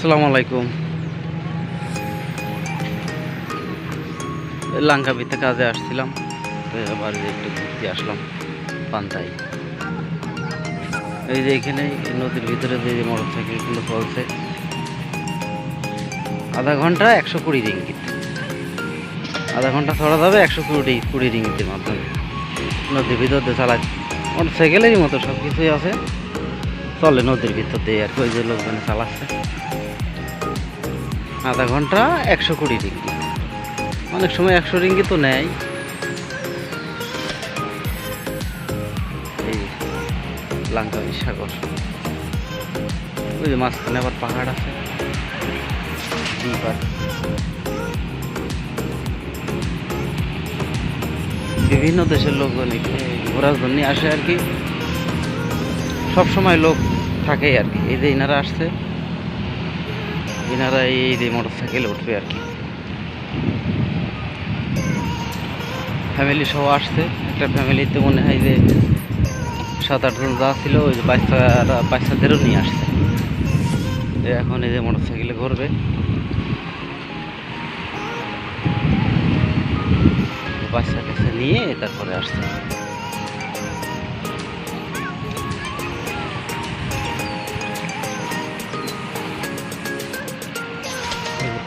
আসসালামু আলাইকুম। লাঙ্কাবিতে কাজে আসছিলাম এই একটু ঘুরতে আসলাম পান্তায়। এই যে এখানে নদীর ভিতরে যে যে মোটর সাইকেলগুলো চলছে, আধা ঘণ্টা একশো কুড়ি রিঙ্গিত। আধা ঘণ্টা ছড়া যাবে একশো কুড়ি কুড়ি রিঙ্গিতের মাধ্যমে। নদীর ভিতর দিয়ে চালায়, মোটর সাইকেলেরই মতো সব কিছুই আছে। চলে নদীর ভিতর দিয়ে আর কি, ওই যে লোকজনে চালাচ্ছে। আধা ঘণ্টা একশো কুড়ি রিঙ্গি অনেক সময় একশো রিঙ্গি তো নেয়। এই লাঙ্কাবি সাগর ওই যে মাঝখানে আবার পাহাড় আছে। বিভিন্ন দেশের লোকজন ঘোরার জন্য আসে আর কি। সব সময় লোক থাকেই আর কি। এই যে ইনারা আসছে ইনারা এই মোটর সাইকেলে উঠবে আর কি। ফ্যামিলি সহ আসছে। একটা ফ্যামিলিতে মনে হয় যে সাত আটজন যা ছিল, ওই যে বাচ্চারা, বাচ্চাদেরও নিয়ে আসছে। এখন এই যে মোটর সাইকেলে ঘুরবে। বাচ্চা কাছে নিয়ে তারপরে আসছে।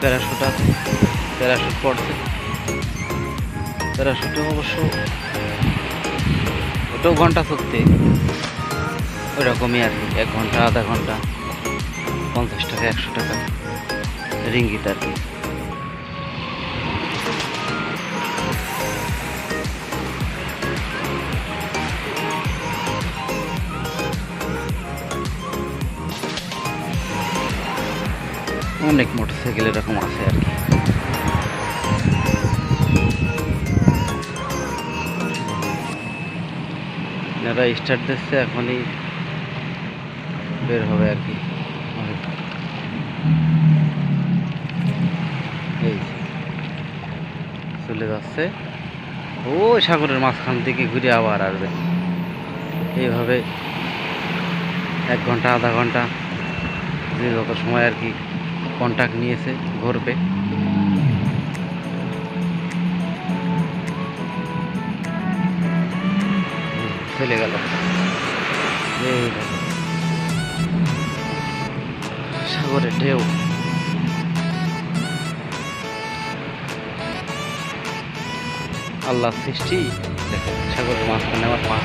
প্যারাশুট আছে প্যারাশুট পড়ছে প্যারাশুটে অবশ্য ওটাও ঘণ্টা চলতে ওই রকমই আর কি, এক ঘণ্টা, আধা ঘণ্টা, পঞ্চাশ টাকা, একশো টাকা রিঙ্গিত আর কি। অনেক মোটরসাইকেল এরকম আছে আর কি। এনারা স্টার্ট দিচ্ছে এখনই বের হবে আর কি। চলে যাচ্ছে। ও, সাগরের মাঝখান থেকে ঘুরে আবার আসবে। এইভাবে এক ঘণ্টা, আধা ঘণ্টা যত সময় আর কি। কন্ট্যাক্ট নিয়েছে ঘুরবে। চলে গেল। সাগরের ঢেউ। আল্লাহ সৃষ্টি দেখো সাগরের মাঝখানে আমার পাহাড়।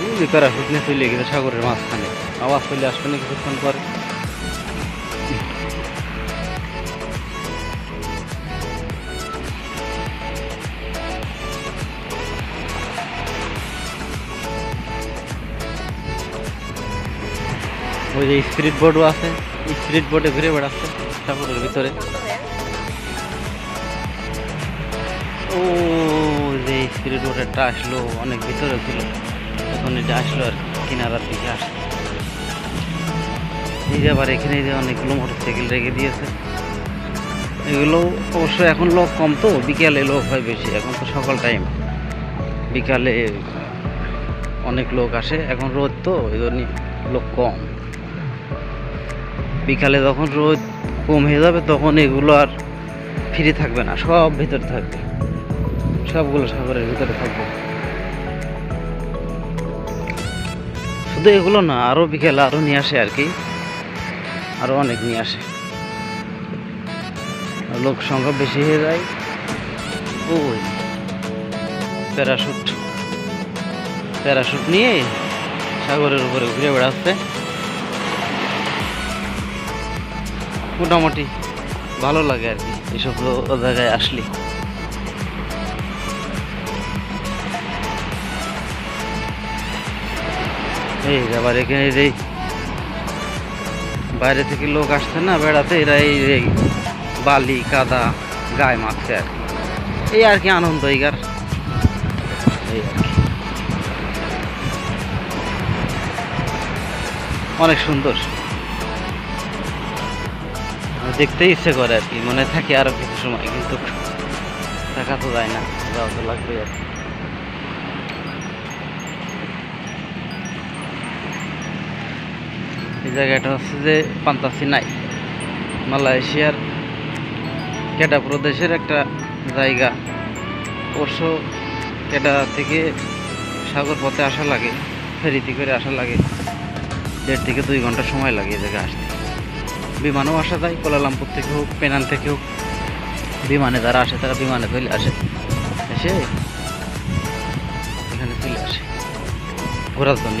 বুঝলি কারা শুকনে চলে গেছে সাগরের মাঝখানে। আওয়াজ চলে আসবে না কিছুক্ষণ পরে? ওই যে স্পিরিট বোর্ডও আছে। স্পিরিট বোর্ডে ঘুরে বেড়াচ্ছে সাগরের ভিতরে। ও, যে স্পিরিট বোর্ডেরটা আসলো, অনেক ভিতরে ছিল। এখন এটা আসলো আর কিনারার দিকে আসলো। এই যে আবার এখানে যে অনেকগুলো মোটর সাইকেল রেখে দিয়েছে। এগুলো অবশ্য এখন লোক কম তো, বিকালে লোক হয় বেশি, এখন তো সকাল টাইম বিকালে অনেক লোক আসে, এখন রোদ তো, এই জন্য লোক কম। বিকালে যখন রোদ কম হয়ে যাবে, তখন এগুলো আর ফ্রি থাকবে না, সব ভিতরে থাকবে। সবগুলো সাগরের ভিতরে থাকবে। শুধু এগুলো না আরও বিকেলে আরও নিয়ে আসে আর কি। আরও অনেক নিয়ে আসে। লোক সংখ্যা বেশি হয়ে যায়। ওই, প্যারাশুট। প্যারাশুট নিয়ে সাগরের উপরে ঘুরে বেড়াচ্ছে। মোটামুটি ভালো লাগে আর কি, এসব জায়গায় আসলে। এই আবার এখানে এই বাইরে থেকে লোক আসছে না, বেড়াতে, এরা এই বালি, কাদা, গায়ে মাখছে আর এই আর কি আনন্দ এইগার এই আর কি। অনেক সুন্দর। দেখতে ইচ্ছে করে আর কি, মনে থাকে আরও কিছু সময়, কিন্তু থাকা তো যায় না, যাওয়া তো লাগবে আর কি। এই জায়গাটা হচ্ছে যে পান্তাসিনাই মালয়েশিয়ার কেটা প্রদেশের একটা জায়গা। অবশ্য কেটা থেকে সাগর পথে আসা লাগে, ফেরিতে করে আসা লাগে। দেড় থেকে দুই ঘণ্টা সময় লাগে এই জায়গায় আসতে। বিমানেও আসা যায় কোলালামপুর থেকে হোক পেনান থেকে হোক। বিমানে যারা আসে, তারা বিমানে চলে আসে। এসে এখানে চলে আসে। ঘোরার জন্য।